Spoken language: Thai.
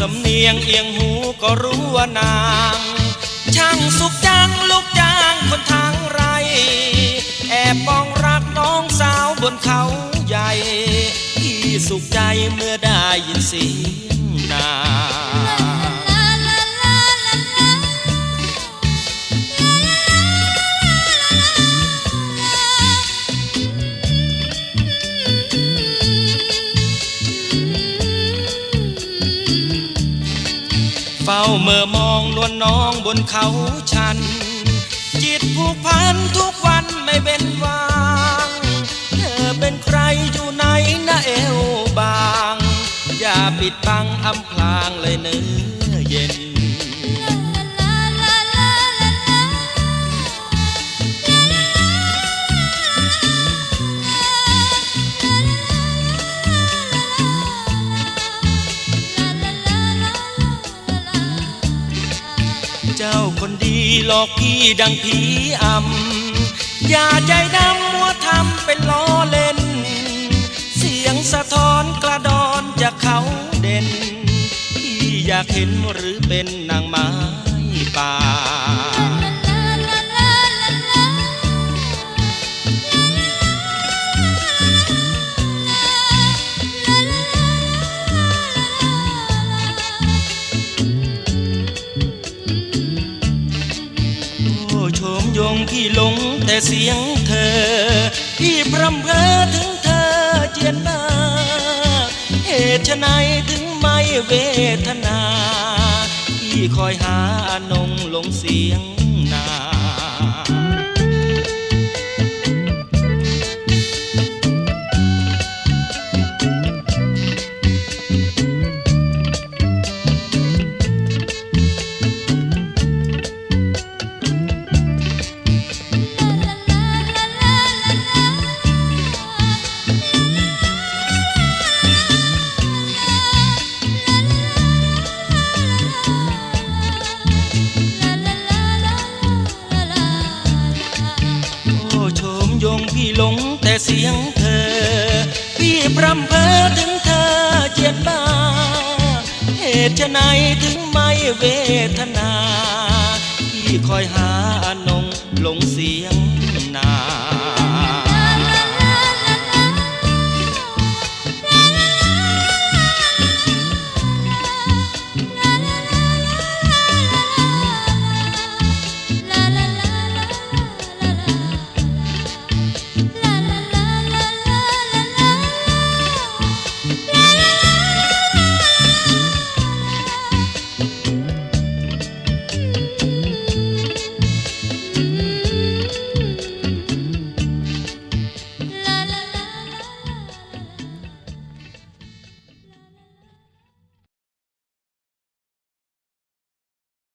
สำเนียงเอียงหูก็รู้ว่านาง ช่างสุขจังลูกจ้างคนทางไร แอบปองรักน้องสาวบนเขาใหญ่ ที่สุขใจเมื่อได้ยินเสียงนาง เมื่อมองนวลน้องบนเขาชัน จิตผูกพันทุกวันไม่เป็นวาง เธอเป็นใครอยู่ไหนนะเอวบาง อย่าปิดบังอำพลางเลยเนื้อ เจ้าคนดีหลอกพี่ดังผีอำอย่าใจดำมัวทำเป็นล้อเล่น เสียงสะท้อนกระดอนจากเขาเด่น พี่อยากเห็นหรือเป็นนางไม้ป่า ที่หลงแต่เสียงเธอ ที่พร่ำเพ้อถึงเธอเจียนมาเหตุไฉนถึงไม่เวทนา ที่คอยหาอนงหลงเสียงนา หลงแต่เสียงเธอ พี่พรำเพอถึงเธอเจียนบ้า เหตุไฉนถึงไม่เวทนา พี่คอยหาอนงหลงเสียง